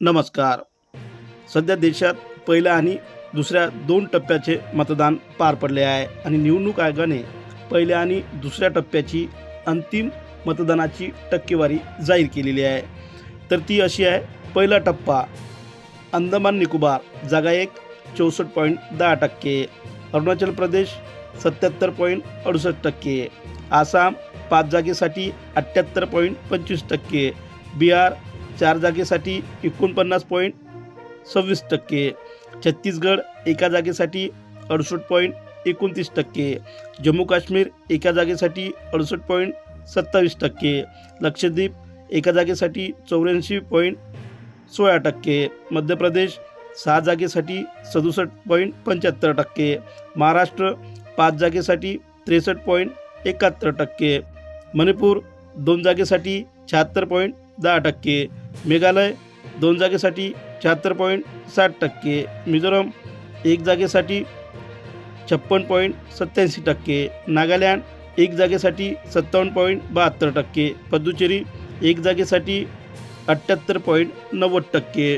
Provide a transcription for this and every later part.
नमस्कार. सध्या देशात पहिल्या आणि दुसऱ्या दोन टप्प्याचे मतदान पार पडले आहे आणि निवडणूक आयोगाने पहिल्या आणि दुसऱ्या टप्प्याची अंतिम मतदानाची टक्केवारी जाहीर केलेली आहे. तर ती अशी आहे पहिला टप्पा अंदमान निकोबार जागा एक चौसष्ट पॉईंट दहा टक्के अरुणाचल प्रदेश सत्याहत्तर पॉईंट अडुसष्ट टक्के आसाम पाच जागेसाठी अठ्ठ्याहत्तर पॉईंट पंचवीस टक्के बिहार चार जागेसाठी एकोणपन्नास पॉईंट सव्वीस टक्के. छत्तीसगड एका जागेसाठी अडुसष्ट पॉईंट एकोणतीस टक्के. जम्मू काश्मीर एका जागेसाठी अडुसष्ट पॉईंट सत्तावीस टक्के. लक्षद्वीप एका जागेसाठी चौऱ्याऐंशी पॉईंट सोळा टक्के. मध्य प्रदेश सहा जागेसाठी सदुसष्ट पॉईंट पंच्याहत्तर टक्के. महाराष्ट्र पाच जागेसाठी त्रेसष्ट पॉईंट एकाहत्तर टक्के. मणिपूर दोन जागेसाठी शहात्तर पॉईंट दहा टक्के. मेघालय दोन जागेसाठी शहात्तर पॉईंट साठ टक्के मिझोरम एक जागेसाठी छप्पन पॉईंट सत्याऐंशी टक्के नागालँड एक जागेसाठी सत्तावन्न पॉईंट बहात्तर टक्के पदुचेरी एक जागेसाठी अठ्ठ्याहत्तर पॉईंट नव्वद टक्के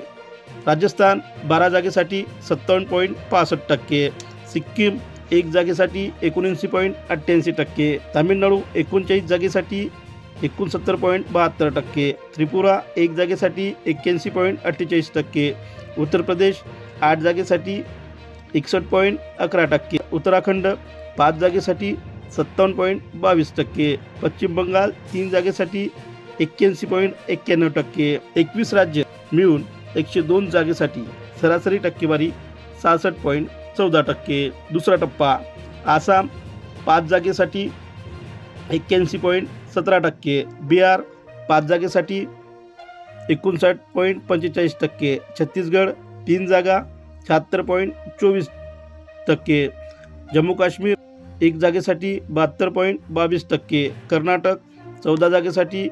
राजस्थान बारा जागेसाठी सत्तावन्न पॉईंट पासष्ट टक्के सिक्कीम एक जागेसाठी एकोणऐंशी पॉईंट अठ्ठ्याऐंशी टक्के तामिळनाडू एकोणचाळीस जागेसाठी एकोणसत्तर पॉईंट बहात्तर टक्के. त्रिपुरा एक जागेसाठी एक्क्याऐंशी पॉईंट अठ्ठेचाळीस टक्के. उत्तर प्रदेश आठ जागेसाठी एकसष्ट पॉईंट अकरा टक्के. उत्तराखंड पाच जागेसाठी सत्तावन्न पॉईंट बावीस टक्के. पश्चिम बंगाल तीन जागेसाठी एक्क्याऐंशी पॉईंट एक्क्याण्णव टक्के. एकवीस राज्य मिळून एकशे दोन जागेसाठी सरासरी टक्केवारी सहासष्ट पॉईंट चौदा टक्के. दुसरा टप्पा आसाम पाच जागेसाठी एक्क्याऐंशी पॉईंट सतरा टक्के. बिहार पाच जागेसाठी एकोणसाठ पॉईंट पंचेचाळीस टक्के. छत्तीसगड तीन जागा शहात्तर पॉईंट चोवीस टक्के. जम्मू काश्मीर एक जागेसाठी बहात्तर पॉईंट बावीस टक्के. कर्नाटक चौदा जागेसाठी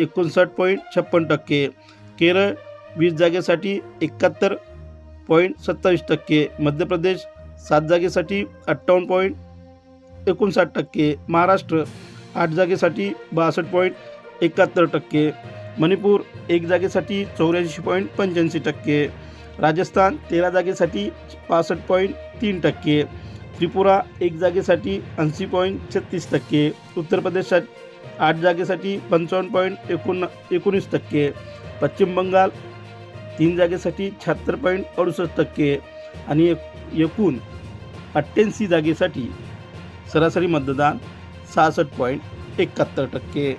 एकोणसाठ पॉईंट छप्पन टक्के. केरळ वीस जागेसाठी एकाहत्तर पॉईंट सत्तावीस टक्के. मध्य प्रदेश सात जागेसाठी अठ्ठावन्न पॉईंट एकोणसाठ टक्के. महाराष्ट्र आठ जागेसाठी बासष्ट पॉईंट एकाहत्तर टक्के. मणिपूर एक जागेसाठी चौऱ्याऐंशी पॉईंट पंच्याऐंशी टक्के. राजस्थान तेरा जागेसाठी पासष्ट पॉईंट तीन टक्के. त्रिपुरा एक जागेसाठी ऐंशी पॉईंट छत्तीस टक्के. उत्तर प्रदेशात आठ जागेसाठी पंचावन्न पॉईंट एकोण एकोणीस टक्के. पश्चिम बंगाल तीन जागेसाठी शहात्तर पॉईंट अडुसष्ट टक्के. आणि एक एकूण अठ्ठ्याऐंशी जागेसाठी सरासरी मतदान सहासष्ट पॉईंट एकाहत्तर टक्के.